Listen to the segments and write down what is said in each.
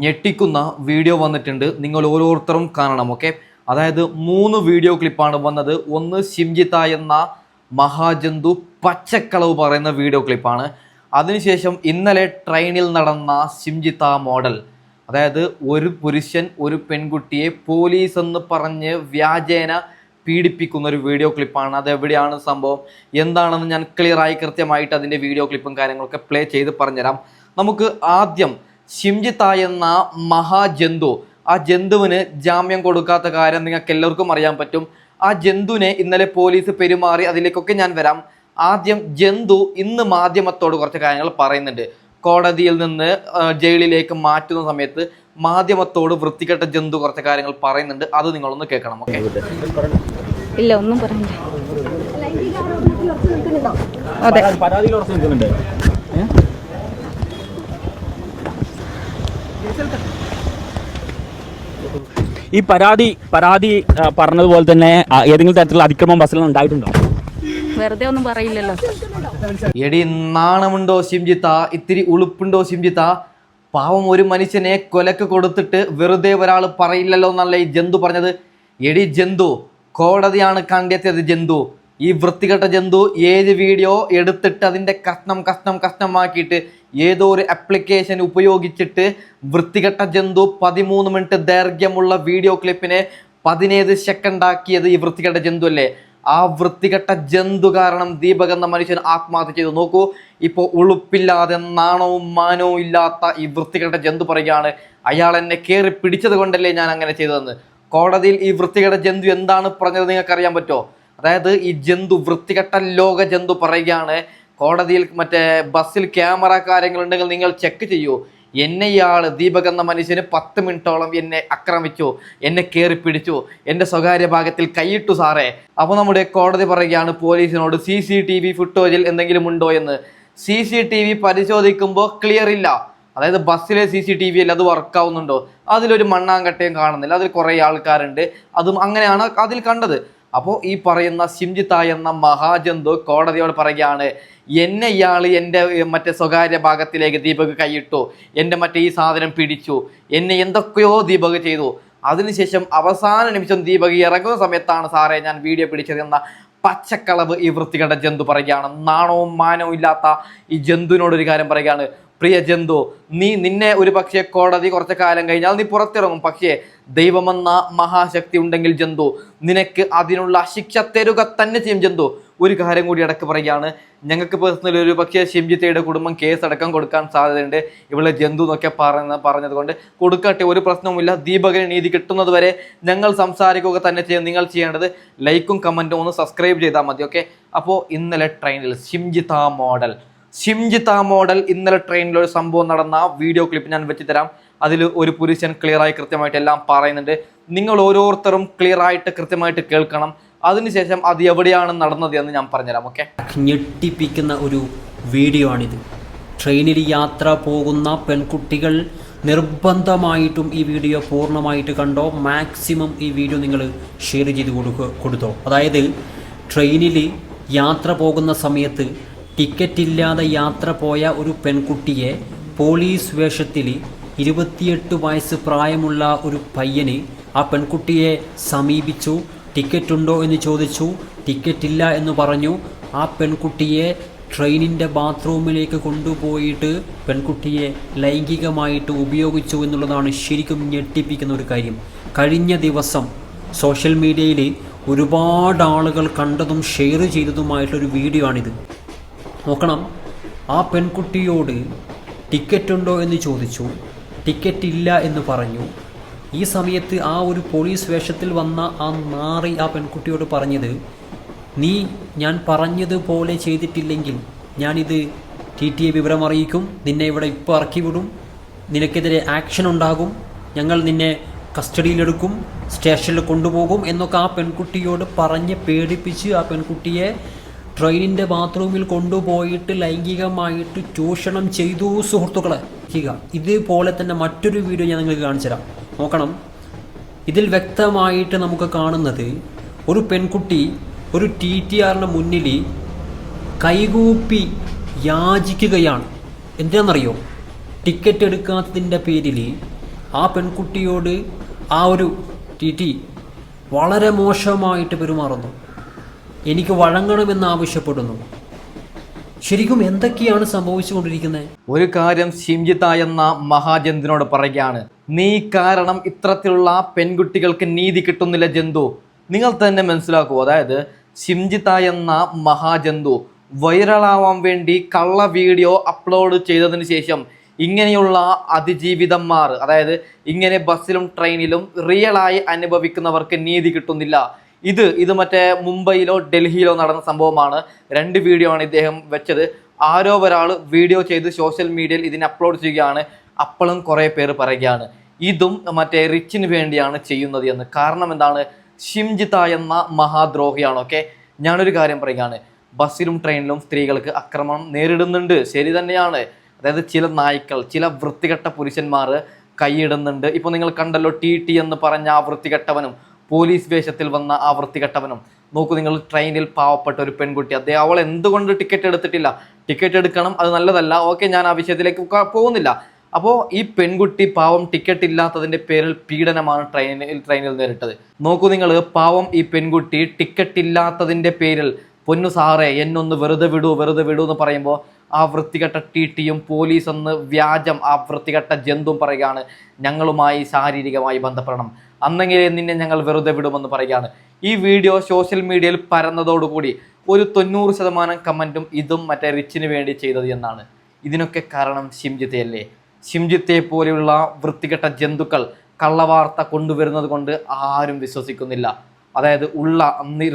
ഞെട്ടിക്കുന്ന വീഡിയോ വന്നിട്ടുണ്ട്. നിങ്ങൾ ഓരോരുത്തരും കാണണം ഓക്കെ? അതായത് മൂന്ന് വീഡിയോ ക്ലിപ്പാണ് വന്നത്. ഒന്ന് ഷിംജിത്ത എന്ന മഹാജന്തു പച്ചക്കളവ് പറയുന്ന വീഡിയോ ക്ലിപ്പാണ്. അതിനുശേഷം ഇന്നലെ ട്രെയിനിൽ നടന്ന ഷിംജിത്ത മോഡൽ. അതായത് ഒരു പുരുഷൻ ഒരു പെൺകുട്ടിയെ പോലീസ് എന്ന് പറഞ്ഞ് വ്യാജേന പീഡിപ്പിക്കുന്ന ഒരു വീഡിയോ ക്ലിപ്പാണ്. അത് എവിടെയാണ് സംഭവം? എന്താണെന്ന് ഞാൻ ക്ലിയറായി കൃത്യമായിട്ട് അതിന്റെ വീഡിയോ ക്ലിപ്പും കാര്യങ്ങളൊക്കെ പ്ലേ ചെയ്ത് പറഞ്ഞുതരാം. നമുക്ക് ആദ്യം ഷിംജിത്ത എന്ന മഹാജന്തു. ആ ജന്തുവിന് ജാമ്യം കൊടുക്കാത്ത കാര്യം നിങ്ങൾക്ക് എല്ലാവർക്കും അറിയാൻ പറ്റും. ആ ജന്തുവിനെ ഇന്നലെ പോലീസ് പെരുമാറി അതിലേക്കൊക്കെ ഞാൻ വരാം. ആദ്യം ജന്തു ഇന്ന് മാധ്യമത്തോട് കുറച്ച് കാര്യങ്ങൾ പറയുന്നുണ്ട്. കോടതിയിൽ നിന്ന് ജയിലിലേക്ക് മാറ്റുന്ന സമയത്ത് മാധ്യമത്തോട് വൃത്തികെട്ട ജന്തു കുറച്ച് കാര്യങ്ങൾ പറയുന്നുണ്ട്. അത് നിങ്ങളൊന്ന് കേൾക്കണം ഓക്കെ? ഇല്ല ഒന്നും പറഞ്ഞില്ല അതെ. ഈ പരാതി പരാതി പറഞ്ഞതുപോലെ തന്നെ ഏതെങ്കിലും തരത്തിലുള്ള അതിക്രമം ബസ്സിൽ ഉണ്ടായിട്ടുണ്ടോ? വെറുതെ ഒന്നും പറയില്ലല്ലോ. എടി നാണമുണ്ടോ സിംജിത്ത ഇത്തിരി ഉളുപ്പുണ്ടോ സിംജിത്ത പാവം ഒരു മനുഷ്യനെ കൊലക്ക് കൊടുത്തിട്ട് വെറുതെ ഒരാൾ പറയില്ലല്ലോ എന്നല്ല ഈ ജന്തു പറഞ്ഞത്. എടി ജന്തു കോടതിയാണ് കണ്ടെത്തിയത് ജന്തു. ഈ വൃത്തികെട്ട ജന്തു ഏത് വീഡിയോ എടുത്തിട്ട് അതിന്റെ കഷ്ണം കഷ്ണം കഷ്ണമാക്കിയിട്ട് ഏതോ ഒരു ആപ്ലിക്കേഷൻ ഉപയോഗിച്ചിട്ട് വൃത്തികെട്ട ജന്തു പതിമൂന്ന് മിനിറ്റ് ദൈർഘ്യമുള്ള വീഡിയോ ക്ലിപ്പിനെ പതിനേഴ് സെക്കൻഡ് ആക്കിയത് ഈ വൃത്തികെട്ട ജന്തു അല്ലേ? ആ വൃത്തികെട്ട ജന്തു കാരണം ദീപക് എന്ന മനുഷ്യൻ ആത്മഹത്യ ചെയ്തു. നോക്കൂ ഇപ്പോൾ ഉളുപ്പില്ലാതെ നാണവും മാനവും ഇല്ലാത്ത ഈ വൃത്തികെട്ട ജന്തു പറയുകയാണ് അയാൾ എന്നെ കയറി പിടിച്ചത് കൊണ്ടല്ലേ ഞാൻ അങ്ങനെ ചെയ്തതെന്ന്? കോടതിയിൽ ഈ വൃത്തികെട്ട ജന്തു എന്താണ് പറഞ്ഞത് നിങ്ങൾക്ക് അറിയാൻ പറ്റുമോ? അതായത് ഈ ജന്തു വൃത്തികെട്ട ലോക ജന്തു പറയുകയാണ്. കോടതിയിൽ മറ്റേ ബസ്സിൽ ക്യാമറ കാര്യങ്ങളുണ്ടെങ്കിൽ നിങ്ങൾ ചെക്ക് ചെയ്യൂ. എന്നെ ഇയാൾ ദീപക് എന്ന മനുഷ്യന് പത്ത് മിനിറ്റോളം എന്നെ ആക്രമിച്ചു എന്നെ കയറി പിടിച്ചു എന്റെ സ്വകാര്യ ഭാഗത്തിൽ കൈയിട്ടു സാറേ. അപ്പോൾ നമ്മുടെ കോടതി പറയുകയാണ് പോലീസിനോട് സി സി ടി വി ഫുട്ടേജിൽ എന്തെങ്കിലും ഉണ്ടോ എന്ന്? സി സി ടി വി പരിശോധിക്കുമ്പോൾ ക്ലിയർ ഇല്ല. അതായത് ബസ്സിലെ സി സി ടി വിയിൽ അത് വർക്കാവുന്നുണ്ടോ അതിലൊരു മണ്ണാങ്കട്ടയും കാണുന്നില്ല അതിൽ കുറേ ആൾക്കാരുണ്ട്. അതും അങ്ങനെയാണ് അതിൽ കണ്ടത്. അപ്പോൾ ഈ പറയുന്ന സിംജിത്ത എന്ന മഹാജന്തു കോടതിയോട് പറയുകയാണ് എന്നെ ഇയാൾ എന്റെ മറ്റേ സ്വകാര്യ ഭാഗത്തിലേക്ക് ദീപക് കൈയിട്ടു എന്റെ മറ്റേ ഈ സാധനം പിടിച്ചു എന്നെ എന്തൊക്കെയോ ദീപക് ചെയ്തു. അതിനുശേഷം അവസാന നിമിഷം ദീപക് ഇറങ്ങുന്ന സമയത്താണ് സാറേ ഞാൻ വീഡിയോ പിടിച്ചതെന്ന പച്ചക്കളവ് ഈ വൃത്തികെട്ട ജന്തു പറയുകയാണ്. നാണവും മാനവും ഇല്ലാത്ത ഈ ജന്തുവിനോട് ഒരു കാര്യം പറയുകയാണ് പ്രിയ ജന്തു നീ നിന്നെ ഒരു പക്ഷേ കോടതി കുറച്ച് കാലം കഴിഞ്ഞാൽ നീ പുറത്തിറങ്ങും. പക്ഷേ ദൈവമെന്ന മഹാശക്തി ഉണ്ടെങ്കിൽ ജന്തു നിനക്ക് അതിനുള്ള ശിക്ഷ തരുക തന്നെ ചെയ്യും ജന്തു. ഒരു കാര്യം കൂടി ഇടയ്ക്ക് പറയുകയാണ്. ഞങ്ങൾക്ക് പേഴ്സണലി ഒരു പക്ഷേ ഷിംജിത്തയുടെ കുടുംബം കേസ് അടക്കം കൊടുക്കാൻ സാധ്യതയുണ്ട്. ഇവിടെ ജന്തു എന്നൊക്കെ പറഞ്ഞ പറഞ്ഞത് കൊണ്ട് കൊടുക്കട്ടെ ഒരു പ്രശ്നവുമില്ല. ദീപകന് നീതി കിട്ടുന്നത് വരെ ഞങ്ങൾ സംസാരിക്കുക തന്നെ ചെയ്യും നിങ്ങൾ ചെയ്യേണ്ടത് ലൈക്കും കമന്റും ഒന്ന് സബ്സ്ക്രൈബ് ചെയ്താൽ മതി ഓക്കെ അപ്പോൾ ഇന്നലെ ട്രെയിനിൽ ഷിംജിത്ത മോഡൽ ഷിംജിത്ത മോഡൽ ഇന്നലെ ട്രെയിനിൽ ഒരു സംഭവം നടന്ന വീഡിയോ ക്ലിപ്പ് ഞാൻ വെച്ച് തരാം അതിൽ ഒരു പുരുഷൻ ക്ലിയറായി കൃത്യമായിട്ട് എല്ലാം പറയുന്നുണ്ട്. നിങ്ങൾ ഓരോരുത്തരും ക്ലിയർ ആയിട്ട് കൃത്യമായിട്ട് കേൾക്കണം. അതിനുശേഷം അത് എവിടെയാണ് നടന്നത് എന്ന് ഞാൻ പറഞ്ഞുതരാം ഓക്കെ ഞെട്ടിപ്പിക്കുന്ന ഒരു വീഡിയോ ആണിത്. ട്രെയിനിൽ യാത്ര പോകുന്ന പെൺകുട്ടികൾ നിർബന്ധമായിട്ടും ഈ വീഡിയോ പൂർണമായിട്ട് കണ്ടോ? മാക്സിമം ഈ വീഡിയോ നിങ്ങൾ ഷെയർ ചെയ്ത് കൊടുക്കുക കൊടുത്തോ. അതായത് ട്രെയിനിൽ യാത്ര പോകുന്ന സമയത്ത് ടിക്കറ്റ് ഇല്ലാതെ യാത്ര പോയ ഒരു പെൺകുട്ടിയെ പോലീസ് വേഷത്തിൽ ഇരുപത്തിയെട്ട് വയസ്സ് പ്രായമുള്ള ഒരു പയ്യന് ആ പെൺകുട്ടിയെ സമീപിച്ചു. ടിക്കറ്റ് ഉണ്ടോ എന്ന് ചോദിച്ചു. ടിക്കറ്റ് ഇല്ല എന്ന് പറഞ്ഞു. ആ പെൺകുട്ടിയെ ട്രെയിനിന്റെ ബാത്റൂമിലേക്ക് കൊണ്ടുപോയിട്ട് പെൺകുട്ടിയെ ലൈംഗികമായിട്ട് ഉപയോഗിച്ചു എന്നുള്ളതാണ് ശരിക്കും ഞെട്ടിപ്പിക്കുന്ന ഒരു കാര്യം. കഴിഞ്ഞ ദിവസം സോഷ്യൽ മീഡിയയിൽ ഒരുപാട് ആളുകൾ കണ്ടതും ഷെയർ ചെയ്തതുമായിട്ടൊരു വീഡിയോ ആണിത് നോക്കണം. ആ പെൺകുട്ടിയോട് ടിക്കറ്റ് ഉണ്ടോ എന്ന് ചോദിച്ചു. ടിക്കറ്റ് ഇല്ല എന്ന് പറഞ്ഞു. ഈ സമയത്ത് ആ ഒരു പോലീസ് വേഷത്തിൽ വന്ന ആ നാറി ആ പെൺകുട്ടിയോട് പറഞ്ഞത് നീ ഞാൻ പറഞ്ഞതുപോലെ ചെയ്തിട്ടില്ലെങ്കിൽ ഞാനിത് ടി ടി എ വിവരം അറിയിക്കും. നിന്നെ ഇവിടെ ഇപ്പോൾ ഇറക്കി വിടും. നിനക്കെതിരെ ആക്ഷൻ ഉണ്ടാകും. ഞങ്ങൾ നിന്നെ കസ്റ്റഡിയിലെടുക്കും. സ്റ്റേഷനിൽ കൊണ്ടുപോകും. എന്നൊക്കെ ആ പെൺകുട്ടിയോട് പറഞ്ഞ് പേടിപ്പിച്ച് ആ പെൺകുട്ടിയെ ട്രെയിനിന്റെ ബാത്റൂമിൽ കൊണ്ടുപോയിട്ട് ലൈംഗികമായിട്ട് ചൂഷണം ചെയ്തു സുഹൃത്തുക്കളെ. ഇതുപോലെ ഇതേപോലെ തന്നെ മറ്റൊരു വീഡിയോ ഞാൻ നിങ്ങൾക്ക് കാണിച്ചു തരാം. നോക്കണം. ഇതിൽ വ്യക്തമായിട്ട് നമുക്ക് കാണുന്നത് ഒരു പെൺകുട്ടി ഒരു ടി ടി ആറിന് മുന്നിൽ കൈകൂപ്പി യാചിക്കുകയാണ്. എന്താണെന്നറിയോ? ടിക്കറ്റ് എടുക്കാത്തതിന്റെ പേരിൽ ആ പെൺകുട്ടിയോട് ആ ഒരു ടി ടി വളരെ മോശമായിട്ട് പെരുമാറുന്നു. എനിക്ക് വഴങ്ങണമെന്ന് ആവശ്യപ്പെടുന്നു. ശരിക്കും എന്തൊക്കെയാണ് സംഭവിച്ചുകൊണ്ടിരിക്കുന്നത്? ഒരു കാര്യം ഷിംജിത്ത എന്ന മഹാജന്തുവിനോട് പറയുകയാണ് നീ കാരണം ഇത്തരത്തിലുള്ള പെൺകുട്ടികൾക്ക് നീതി കിട്ടുന്നില്ല ജന്തു. നിങ്ങൾ തന്നെ മനസ്സിലാക്കൂ അതായത് ഷിംജിത്ത എന്ന മഹാജന്തു വൈറലാവാൻ വേണ്ടി കള്ള വീഡിയോ അപ്ലോഡ് ചെയ്തതിന് ശേഷം ഇങ്ങനെയുള്ള അതിജീവിതന്മാർ അതായത് ഇങ്ങനെ ബസ്സിലും ട്രെയിനിലും റിയലായി അനുഭവിക്കുന്നവർക്ക് നീതി കിട്ടുന്നില്ല. ഇത് ഇത് മറ്റേ മുംബൈയിലോ ഡൽഹിയിലോ നടന്ന സംഭവമാണ്. രണ്ട് വീഡിയോ ആണ് ഇദ്ദേഹം വെച്ചത്. ആരോ ഒരാൾ വീഡിയോ ചെയ്ത് സോഷ്യൽ മീഡിയയിൽ ഇതിനെ അപ്ലോഡ് ചെയ്യുകയാണ്. അപ്പോഴും കുറേ പേര് പറയുകയാണ്. ഇതും മറ്റേ റിച്ചിന് വേണ്ടിയാണ് ചെയ്യുന്നത് എന്ന്. കാരണം എന്താണ്? ഷിംജിത എന്ന മഹാദ്രോഹിയാണ് ഓക്കെ ഞാനൊരു കാര്യം പറയുകയാണ്. ബസ്സിലും ട്രെയിനിലും സ്ത്രീകൾക്ക് അക്രമണം നേരിടുന്നുണ്ട്. ശരി തന്നെയാണ്. അതായത് ചില നായ്ക്കൾ ചില വൃത്തികെട്ട പുരുഷന്മാർ കൈയിടുന്നുണ്ട്. ഇപ്പോൾ നിങ്ങൾ കണ്ടല്ലോ ടി ടി എന്ന് പറഞ്ഞ ആ വൃത്തികെട്ടവനും. പോലീസ് വേഷത്തിൽ വന്ന ആ വൃത്തികെട്ടവനും. നോക്കൂ നിങ്ങൾ ട്രെയിനിൽ പാവപ്പെട്ട ഒരു പെൺകുട്ടി. അദ്ദേഹം അവൾ എന്തുകൊണ്ട് ടിക്കറ്റ് എടുത്തിട്ടില്ല? ടിക്കറ്റ് എടുക്കണം അത് നല്ലതല്ല. ഓക്കെ ഞാൻ ആ വിഷയത്തിലേക്ക് പോകുന്നില്ല. അപ്പോൾ ഈ പെൺകുട്ടി പാവം ടിക്കറ്റ് ഇല്ലാത്തതിന്റെ പേരിൽ പീഡനമാണ് ട്രെയിനിൽ ട്രെയിനിൽ നേരിട്ടത്. നോക്കൂ നിങ്ങൾ പാവം ഈ പെൺകുട്ടി ടിക്കറ്റ് ഇല്ലാത്തതിന്റെ പേരിൽ പൊന്നു സാറേ എന്നൊന്ന് വെറുതെ വിടൂ വെറുതെ വിടൂ എന്ന് പറയുമ്പോൾ ആ വൃത്തികെട്ട ടി ടിയും പോലീസ് എന്ന് വ്യാജം ആ വൃത്തികെട്ട ജന്തുവും പറയുകയാണ്. ഞങ്ങളുമായി ശാരീരികമായി ബന്ധപ്പെടണം. അന്നെങ്കിലേ നിന്നെ ഞങ്ങൾ വെറുതെ വിടുമെന്ന് പറയുകയാണ്. ഈ വീഡിയോ സോഷ്യൽ മീഡിയയിൽ പരന്നതോടുകൂടി ഒരു തൊണ്ണൂറ് ശതമാനം കമന്റും ഇതും മറ്റേ റിച്ചിന് വേണ്ടി ചെയ്തത് എന്നാണ്. ഇതിനൊക്കെ കാരണം ഷിംജിത്തയല്ലേ ഷിംജിത്തെ പോലെയുള്ള വൃത്തികെട്ട ജന്തുക്കൾ കള്ളവാർത്ത കൊണ്ടുവരുന്നത് കൊണ്ട് ആരും വിശ്വസിക്കുന്നില്ല. അതായത് ഉള്ള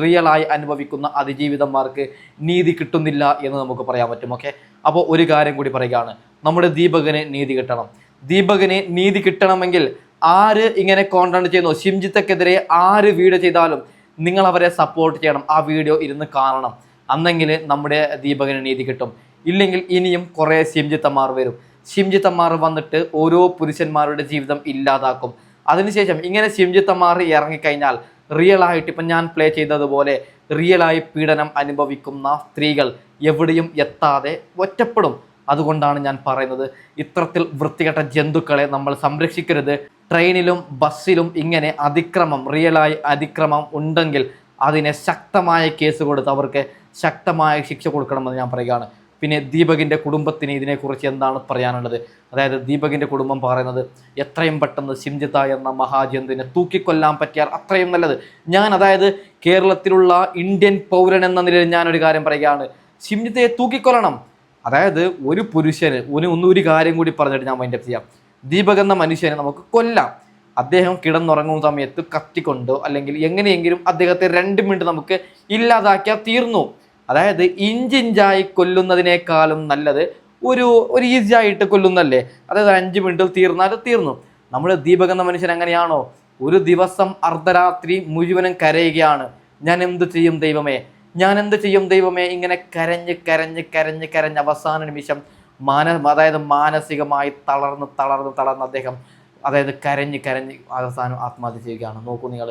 റിയലായി അനുഭവിക്കുന്ന അതിജീവിതന്മാർക്ക് നീതി കിട്ടുന്നില്ല എന്ന് നമുക്ക് പറയാൻ പറ്റും ഓക്കെ അപ്പോൾ ഒരു കാര്യം കൂടി പറയുകയാണ്. നമ്മുടെ ദീപകന് നീതി കിട്ടണം. ദീപകന് നീതി കിട്ടണമെങ്കിൽ ആര് ഇങ്ങനെ കോണ്ടാക്ട് ചെയ്യുന്നു? ശിംജിത്തക്കെതിരെ ആര് വീഡിയോ ചെയ്താലും നിങ്ങൾ അവരെ സപ്പോർട്ട് ചെയ്യണം. ആ വീഡിയോ ഇരുന്ന് കാണണം. അന്നെങ്കിൽ നമ്മുടെ ദീപകന് നീതി കിട്ടും. ഇല്ലെങ്കിൽ ഇനിയും കുറേ ശിംജിത്തന്മാർ വരും. ശിംജിത്തന്മാർ വന്നിട്ട് ഓരോ പുരുഷന്മാരുടെ ജീവിതം ഇല്ലാതാക്കും. അതിനുശേഷം ഇങ്ങനെ ശിംജിത്തന്മാർ ഇറങ്ങിക്കഴിഞ്ഞാൽ റിയൽ ആയിട്ട് ഇപ്പം ഞാൻ പ്ലേ ചെയ്തതുപോലെ റിയലായി പീഡനം അനുഭവിക്കുന്ന സ്ത്രീകൾ എവിടെയും എത്താതെ ഒറ്റപ്പെടും. അതുകൊണ്ടാണ് ഞാൻ പറയുന്നത് ഇത്തരത്തിൽ വൃത്തികെട്ട ജന്തുക്കളെ നമ്മൾ സംരക്ഷിക്കരുത്. ട്രെയിനിലും ബസ്സിലും ഇങ്ങനെ അതിക്രമം റിയലായി അതിക്രമം ഉണ്ടെങ്കിൽ അതിനെ ശക്തമായ കേസ് കൊടുത്ത് അവർക്ക് ശക്തമായ ശിക്ഷ കൊടുക്കണമെന്ന് ഞാൻ പറയുകയാണ്. പിന്നെ ദീപകിന്റെ കുടുംബത്തിന് ഇതിനെക്കുറിച്ച് എന്താണ് പറയാനുള്ളത്? അതായത് ദീപകിന്റെ കുടുംബം പറയുന്നത് എത്രയും പെട്ടെന്ന് സിംജിത എന്ന മഹാജന്തിനെ തൂക്കിക്കൊല്ലാൻ പറ്റിയാൽ അത്രയും നല്ലത്. ഞാൻ അതായത് കേരളത്തിലുള്ള ഇന്ത്യൻ പൗരൻ എന്ന നിലയിൽ ഞാനൊരു കാര്യം പറയുകയാണ്. സിംജിതയെ തൂക്കിക്കൊല്ലണം. അതായത് ഒരു പുരുഷന് ഒരു ഒന്നൊരു കാര്യം കൂടി പറഞ്ഞിട്ട് ഞാൻ മൈൻഡപ്പ് ചെയ്യാം. ദീപക് എന്ന മനുഷ്യനെ നമുക്ക് കൊല്ലാം. അദ്ദേഹം കിടന്നുറങ്ങുന്ന സമയത്ത് കത്തിക്കൊണ്ടോ അല്ലെങ്കിൽ എങ്ങനെയെങ്കിലും അദ്ദേഹത്തെ രണ്ട് മിനിറ്റ് നമുക്ക് ഇല്ലാതാക്കിയാൽ തീർന്നു. അതായത് ഇഞ്ചിഞ്ചായി കൊല്ലുന്നതിനേക്കാളും നല്ലത് ഒരു ഒരു ഈസി ആയിട്ട് കൊല്ലുന്നല്ലേ അതായത് അഞ്ച് മിനിറ്റിൽ തീർന്നാൽ തീർന്നു. നമ്മൾ ദീപക് എന്ന മനുഷ്യൻ എങ്ങനെയാണോ? ഒരു ദിവസം അർദ്ധരാത്രി മുഴുവനും കരയുകയാണ്. ഞാൻ എന്ത് ചെയ്യും ദൈവമേ? ഞാൻ എന്ത് ചെയ്യും ദൈവമേ? ഇങ്ങനെ കരഞ്ഞ് കരഞ്ഞ് കരഞ്ഞ് കരഞ്ഞ് അവസാന നിമിഷം മാന അതായത് മാനസികമായി തളർന്ന് തളർന്ന് തളർന്ന് അദ്ദേഹം അതായത് കരഞ്ഞ് കരഞ്ഞ് അവസാനം ആത്മഹത്യ ചെയ്യുകയാണ്. നോക്കൂ നിങ്ങൾ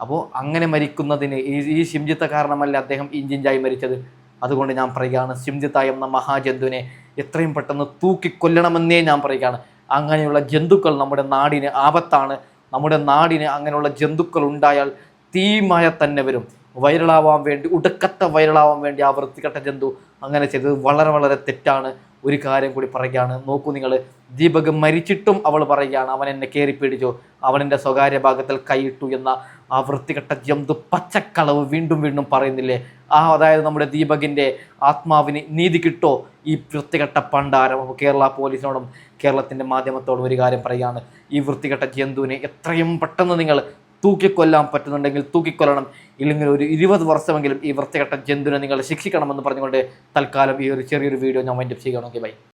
അപ്പോൾ അങ്ങനെ മരിക്കുന്നതിന് ഈ ഈ ശിംജിത്ത കാരണമല്ല അദ്ദേഹം ഇഞ്ചിഞ്ചായി മരിച്ചത്. അതുകൊണ്ട് ഞാൻ പറയുകയാണ് ശിംജിത്ത എന്ന മഹാജന്തുവിനെ എത്രയും പെട്ടെന്ന് തൂക്കിക്കൊല്ലണമെന്നേ ഞാൻ പറയുകയാണ്. അങ്ങനെയുള്ള ജന്തുക്കൾ നമ്മുടെ നാടിന് ആപത്താണ്. നമ്മുടെ നാടിന് അങ്ങനെയുള്ള ജന്തുക്കൾ ഉണ്ടായാൽ തീമായ തന്നെ വരും. വൈറലാവാൻ വേണ്ടി ഉടുക്കത്തെ വൈറലാവാൻ വേണ്ടി ആ വൃത്തികെട്ട ജന്തു. അങ്ങനെ ചെയ്തത് വളരെ വളരെ തെറ്റാണ്. ഒരു കാര്യം കൂടി പറയുകയാണ്. നോക്കൂ നിങ്ങൾ ദീപക് മരിച്ചിട്ടും അവൾ പറയുകയാണ് അവൻ എന്നെ കയറി പിടിച്ചു. അവൻ എന്റെ സ്വകാര്യ ഭാഗത്തിൽ കൈയിട്ടു എന്ന ആ വൃത്തികെട്ട ജന്തു പച്ചക്കളവ് വീണ്ടും വീണ്ടും പറയുന്നില്ലേ? ആ അതായത് നമ്മുടെ ദീപകിന്റെ ആത്മാവിന് നീതി കിട്ടോ? ഈ വൃത്തികെട്ട പണ്ടാരം. കേരള പോലീസിനോടും കേരളത്തിന്റെ മാധ്യമത്തോടും ഒരു കാര്യം പറയുകയാണ്. ഈ വൃത്തികെട്ട ജന്തുവിനെ എത്രയും പെട്ടെന്ന് നിങ്ങൾ തൂക്കിക്കൊല്ലാൻ പറ്റുന്നുണ്ടെങ്കിൽ തൂക്കിക്കൊല്ലണം. ഇല്ലെങ്കിൽ ഒരു ഇരുപത് വർഷമെങ്കിലും ഈ വൃത്തികെട്ട ജന്തുവിനെ നിങ്ങൾ ശിക്ഷിക്കണമെന്ന് പറഞ്ഞുകൊണ്ട് തൽക്കാലം ഈ ഒരു ചെറിയൊരു വീഡിയോ ഞാൻ വൈൻഡപ്പ് ചെയ്യുകയാണെങ്കിൽ ബൈ